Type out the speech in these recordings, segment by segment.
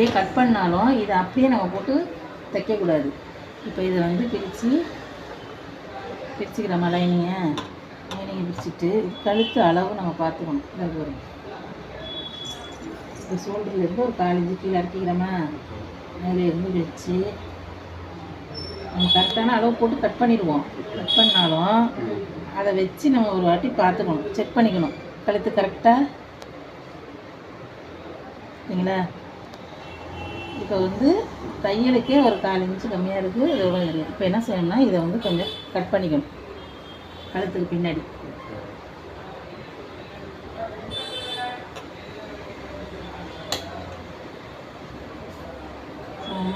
அப்படியே கட் பண்ணாலும் இதை அப்படியே நம்ம போட்டு தைக்கக்கூடாது. இப்போ இதை வந்து பிரித்து பிரிச்சுக்கிறோமா லைனிங்கை லைனிங்கை பிரிச்சுட்டு கழுத்து அளவு நம்ம பார்த்துக்கணும். இதை வரும் இப்போ சோல்டர்லேருந்து ஒரு காலேஜ் கீழே இறக்கிக்கிறோமா? மேலே இருந்து வச்சு நம்ம கரெக்டான அளவு போட்டு கட் பண்ணிடுவோம். கட் பண்ணாலும் அதை வச்சு நம்ம ஒரு வாட்டி பார்த்துக்கணும். செக் பண்ணிக்கணும். கழுத்து கரெக்டாக சரிங்களா இப்போ வந்து தையலுக்கே ஒரு கால் இன்ச்சு கம்மியாக இருக்குது இதோட இப்போ என்ன செய்யணும்னா இதை வந்து கொஞ்சம் கட் பண்ணிக்கணும். கழுத்துக்கு பின்னாடி.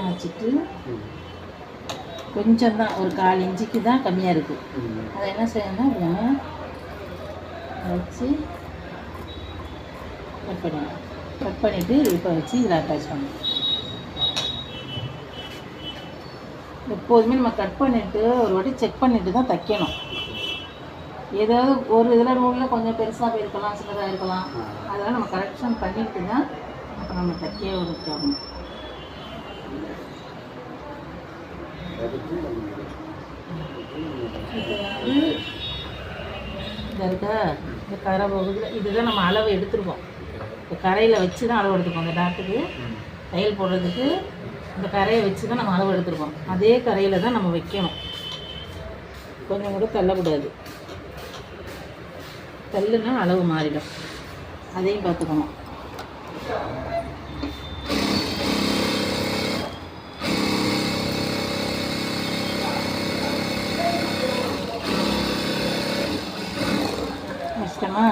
வச்சுட்டு கொஞ்சம் தான் ஒரு கால் இன்ச்சுக்கு தான் கம்மியாக இருக்குது அதை என்ன செய்யணும்னா வச்சு கட் பண்ணிடணும் கட் பண்ணிவிட்டு இப்போ வச்சு இதில் அட்டாச் பண்ணணும். எப்போதுமே நம்ம கட் பண்ணிவிட்டு ஒரு வாட்டி செக் பண்ணிவிட்டு தான் தைக்கணும். ஏதாவது ஒரு இதில் நூலில் கொஞ்சம் பெருசாக போயிருக்கலாம் சின்னதாக இருக்கலாம். அதெல்லாம் நம்ம கரெக்ஷன் பண்ணிட்டு தான் அப்போ நம்ம தைக்க வந்து இந்த இருக்கா இந்த கரை பகுதியில் இதுதான் நம்ம அளவு எடுத்துருக்கோம். இப்போ கரையில் வச்சு தான் அளவு எடுத்துருக்கோம். இந்த டாட்டுக்கு தையல் போடுறதுக்கு இந்த கரையை வச்சு தான் நம்ம அளவு எடுத்துருக்கோம். அதே கரையில் தான் நம்ம வைக்கணும். கொஞ்சம் கூட தள்ளக்கூடாது. தள்ளுனா அளவு மாறிடும். அதையும் பார்த்துக்கணும். கஷ்டமா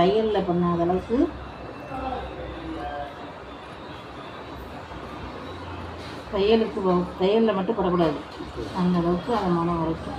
தையலில் பண்ணாத அளவுக்கு தையலுக்கு தையலில் மட்டும் படக்கூடாது. அந்த அளவுக்கு அதை மனம் வரைக்கும்.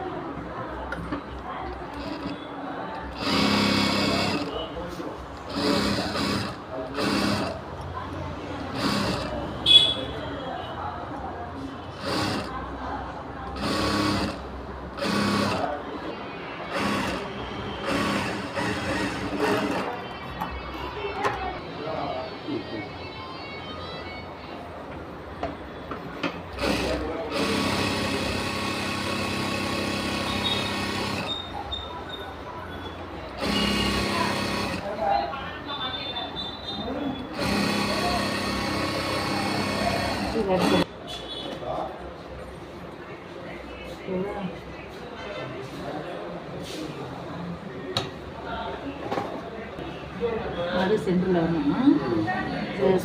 நடு சென்டரில் வரணுமா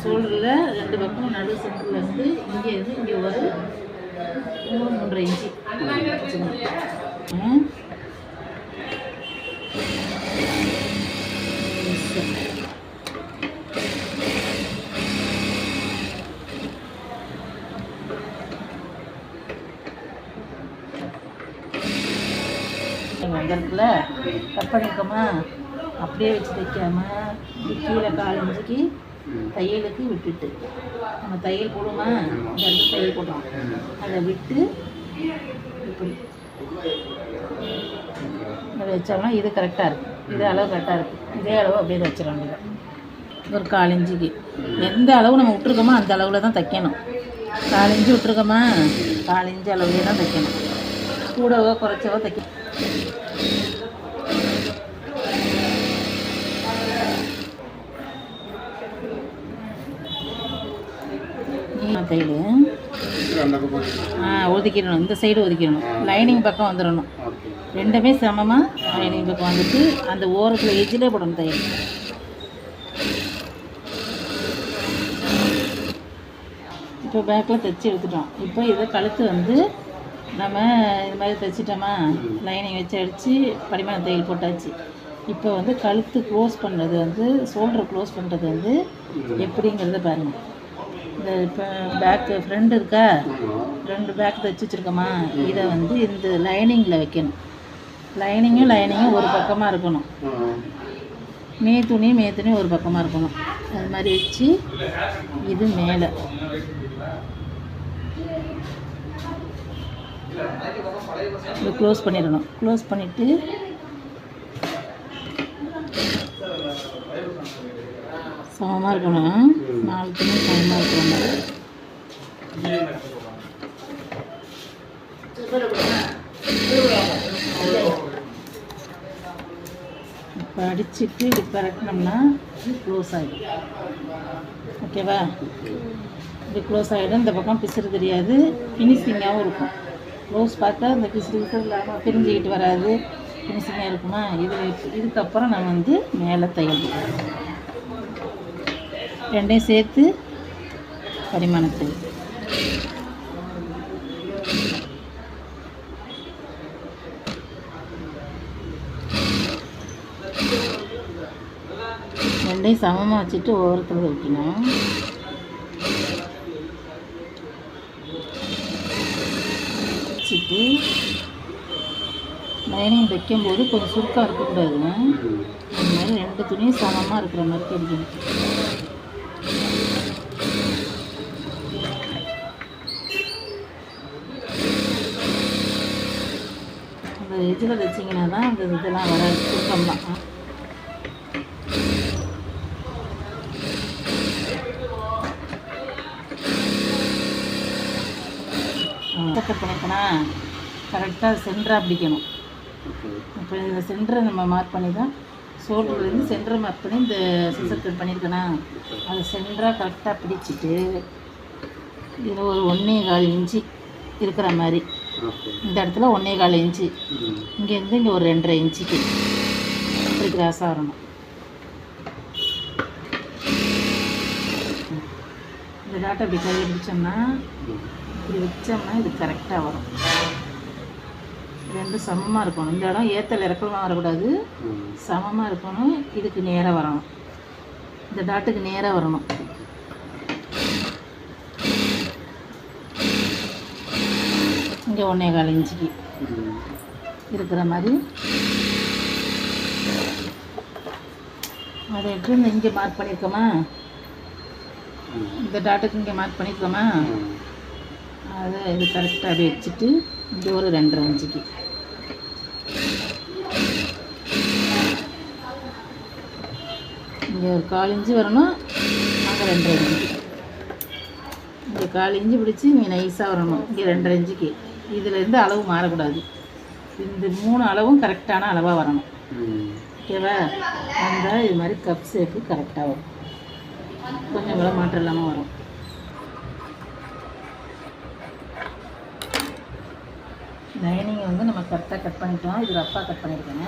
ஷோல்டரில் ரெண்டு பக்கம் நடு சென்டரில் இருந்து இங்கே இருந்து இங்கே ஒரு மூணு மூன்றரை இன்ச்சு இடத்துல கட் பண்ணியிருக்கோமா அப்படியே வச்சு தைக்காம கீழே கால் தையலுக்கு விட்டுட்டு. நம்ம தையல் போடுமா இந்த இடத்துல தையல் போடுறோம். அதை விட்டு இப்படி. இதை வச்சோம்னா இது கரெக்டாக இருக்குது இது அளவு கரெக்டாக இருக்குது இதே அளவு அப்படியே வச்சிட வேண்டியது ஒரு காலஞ்சிக்கு எந்த அளவு நம்ம விட்ருக்கோமோ அந்த அளவில் தான் தைக்கணும். காலஞ்சி விட்டுருக்கோமா? விட்ருக்கோமா அளவுலேயே தான் தைக்கணும். கூடவோ குறைச்சவோ தைக்கணும் ஒதுக்கிடணும் தையல் ஆ ஒதுக்கிடணும். இந்த சைடு ஒதுக்கிடணும். லைனிங் பக்கம் வந்துடணும் ரெண்டுமே சமமாக லைனிங் பக்கம் வந்துட்டு அந்த ஓரத்தில் எஜ்ஜிலே போடணும் தையல் இப்போ பேக்கில் தைச்சி எடுத்துட்டோம். இப்போ இதை கழுத்து வந்து நம்ம இது மாதிரி தைச்சிட்டோமா? லைனிங் வச்சு அடித்து படிமான தையல் போட்டாச்சு. இப்போ வந்து கழுத்து க்ளோஸ் பண்ணுறது வந்து ஷோல்டர் க்ளோஸ் பண்ணுறது வந்து எப்படிங்கிறத பாருங்கள் இந்த இப்போ பேக்கு ஃப்ரெண்டு இருக்கா? ரெண்டு பேக் தைச்சி வச்சுருக்கோமா? இதை வந்து இந்த லைனிங்கில் வைக்கணும். லைனிங்கும் லைனிங்கும் ஒரு பக்கமாக இருக்கணும். மே துணி மே துணி ஒரு பக்கமாக இருக்கணும். அது மாதிரி வச்சு இது மேலே. இதை க்ளோஸ் பண்ணிடணும். க்ளோஸ் பண்ணிவிட்டு சமமாக இருக்கணும். நாலு துணி சமமாக இருக்கணும். இப்போ அடிச்சுட்டு இது பரட்டினோம்னா க்ளோஸ் ஆகிடும் ஓகேவா இது க்ளோஸ் ஆகிடும் இந்த பக்கம் பிசுறு தெரியாது. ஃபினிஷிங்காகவும் இருக்கும். க்ளோஸ் பார்த்தா இந்த பிசுறு பிசுறு இல்லாமல் பிரிஞ்சுக்கிட்டு வராது. ஃபினிஷிங்காக இருக்குமா? இது இதுக்கப்புறம் நான் வந்து மேலே தையல் ரெண்டையும் சேர்த்து பரிமாணத்தை. ரெண்டையும் சமமாக வச்சுட்டு ஓரத்தில் வைக்கணும். வச்சுட்டு லைனிங் தைக்கும்போது கொஞ்சம் சுருக்காக இருக்கக்கூடாதுங்க. இந்த மாதிரி ரெண்டு துணியும் சமமாக இருக்கிற மாதிரி தெரியும். இதில் வச்சிங்கன்னா தான் அந்த இதெல்லாம் வராது. சுருக்கம்லாம் கட் பண்ணிக்கனா கரெக்டாக சென்டராக பிடிக்கணும். இப்போ இந்த சென்டரை நம்ம மார்க் பண்ணி தான் சோல்டர்லேருந்து சென்டரை மார்க் பண்ணி இந்த சிசர் கட் பண்ணியிருக்கேனா அதை சென்டராக கரெக்டாக பிடிச்சிட்டு இது ஒரு ஒன்றே கால் இன்ச்சு இருக்கிற மாதிரி. இந்த இடத்துல ஒன்றே கால் இன்ச்சு. இங்கேருந்து இங்கே ஒரு ரெண்டரை இன்ச்சுக்கு. இப்படி கிராஸாக வரணும் இந்த டாட்டை இப்படி கையை பிடிச்சோம்னா இப்படி வச்சோம்னா இது கரெக்டாக வரும். ரெண்டும் சமமாக இருக்கணும். இந்த இடம் ஏத்தல் இறக்கமாக வரக்கூடாது. சமமாக இருக்கணும். இதுக்கு நேராக வரணும். இந்த டாட்டுக்கு நேராக வரணும். இங்கே ஒன்றே கால் இஞ்சிக்கு இருக்கிற மாதிரி. அதை எடுத்து இந்த இங்கே மார்க் பண்ணியிருக்கோமா இந்த டாட்டுக்கு இங்கே மார்க் பண்ணியிருக்கோமா அதை இது கரெக்டாக அப்படியே வச்சுட்டு இங்கே ஒரு ரெண்டரை இஞ்சிக்கு இங்கே ஒரு கால் இஞ்சி வரணும். அங்கே ரெண்டரை இஞ்சிக்கு இங்கே கால் இஞ்சி பிடிச்சி இங்கே நைஸாக வரணும். இங்கே ரெண்டரை இஞ்சிக்கு இதுலேருந்து அளவு மாறக்கூடாது. இந்த மூணு அளவும் கரெக்டான அளவாக வரணும். ஓகேவா? வந்தால் இது மாதிரி கப் ஷேப்பு கரெக்டாக வரும். கொஞ்சம் கூட மாற்றம் இல்லாமல் வரும். லைனிங் வந்து நம்ம கரெக்டாக கட் பண்ணிட்டோம் இது ரஃப்பாக கட் பண்ணியிருக்கேன்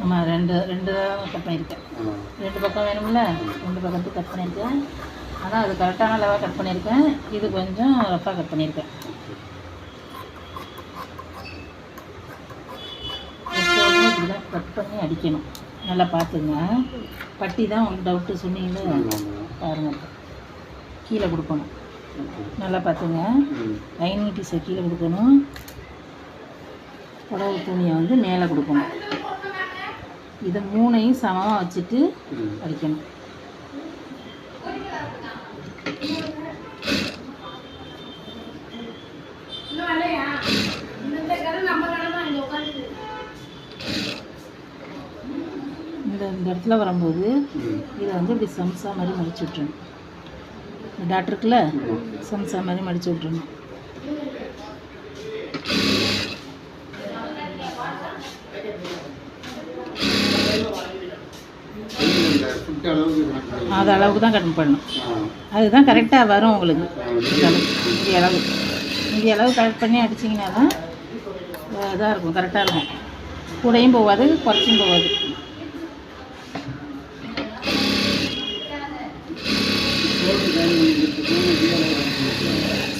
நம்ம ரெண்டு ரெண்டு தான் கட் பண்ணியிருக்கேன். ரெண்டு பக்கம் வேணும்ல? ரெண்டு பக்கத்துக்கு கட் பண்ணியிருக்கேன். ஆனால் அது கரெக்டான அளவாக கட் பண்ணியிருக்கேன். இது கொஞ்சம் ரஃப்பாக கட் பண்ணியிருக்கேன். எப்போதுமே இப்படி தான் கட் பண்ணி அடிக்கணும். நல்லா பார்த்துங்க. பட்டி தான் உங்களுக்கு டவுட்டு சொன்னீங்களே பாருங்கள் கீழே கொடுக்கணும். நல்லா பார்த்துங்க. லைனிங் பீஸை கீழே கொடுக்கணும். புடவை துணியை வந்து மேலே கொடுக்கணும். இதை மூணையும் சமமாக வச்சுட்டு அடிக்கணும். இந்த இந்த இடத்துல வரும்போது இதை வந்து இப்படி சம்சா மாதிரி மடிச்சு டாட் இருக்குல்ல சம்சா மாதிரி மடிச்சு விட்டுறணும் இந்த ஃபுட் குறிப்பிட்ட அளவுக்கு கணக்கு பண்ணி- அது அளவுக்கு தான் கட் பண்ணணும். அதுதான் கரெக்டாக வரும் உங்களுக்கு. இந்த அளவு. இந்த அளவு கரெக்ட் பண்ணி அடிச்சிங்கன்னா தான் இதாக இருக்கும் கரெக்டாக இருக்கும். கூடையும் போகாது குறைச்சும் போகாது.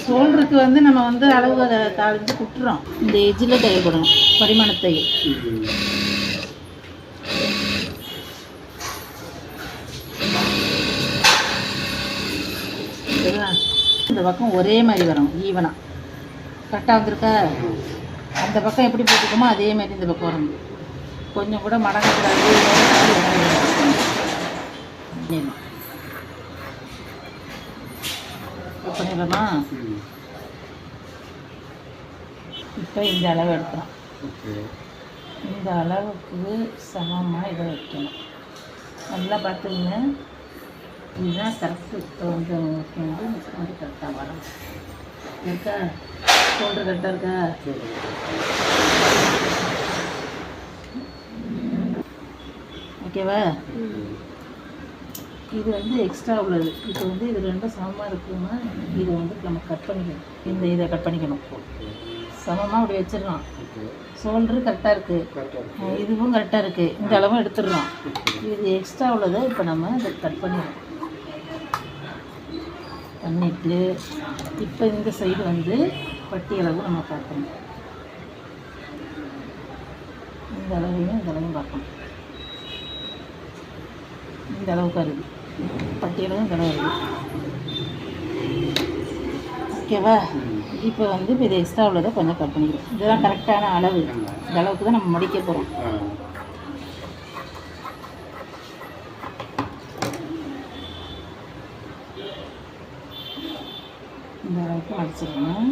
ஷோல்டருக்கு வந்து நம்ம வந்து அளவு தாழ்ந்து குட்டுறோம். இந்த எஜ்ஜில் தையல் போடணும் பரிமாண தையல் ம். சரிங்களா? இந்த பக்கம் ஒரே மாதிரி வரும் ஈவனாக கரெக்டாக வந்திருக்கா? அந்த பக்கம் எப்படி போட்டுக்கோமோ அதே மாதிரி இந்த பக்கம் வரணும் கொஞ்சம் கூட மடங்கக்கூடாது பண்ணிடலாமா. இப்போ இந்த அளவு எடுக்கிறோம். ஓகே. இந்த அளவுக்கு சமமாக இதை வைக்கணும். நல்லா பார்த்துங்க இதுதான் கரெக்டு இப்போ வந்து வந்து கரெக்டாக வரும். இருக்கா? ஷோல்டர் கரெக்டாக இருக்கா? ஓகேவா. இது வந்து எக்ஸ்ட்ரா உள்ளது. இப்போ வந்து இது ரெண்டும் சமமாக இருக்குன்னா இதை வந்து நம்ம கட் பண்ணிக்கணும். இந்த இதை கட் பண்ணிக்கணும். சமமாக அப்படி வச்சிடலாம். ஓகே ஷோல்டரு கரெக்டாக இருக்குது இதுவும் கரெக்டாக இருக்குது இந்த அளவும் எடுத்துடுறோம் இது எக்ஸ்ட்ரா உள்ளதை இப்போ நம்ம இதை கட் பண்ணிடுறோம் பண்ணிட்டு இப்போ இந்த சைடு வந்து பட்டி அளவு நம்ம பார்க்கணும். இந்த அளவையும் இந்த அளவையும் பார்க்கணும். இந்த அளவுக்கு வருது பட்டி அளவும் இந்த அளவு வருது ஓகேவா இப்போ வந்து இப்போ இது எக்ஸ்ட்ரா உள்ளதை கொஞ்சம் கட் பண்ணிக்கிறோம். இதுதான் கரெக்டான அளவு. இந்த அளவுக்கு தான் நம்ம மடிக்க போகிறோம் அளவுக்கு அடிச்சிடணும்.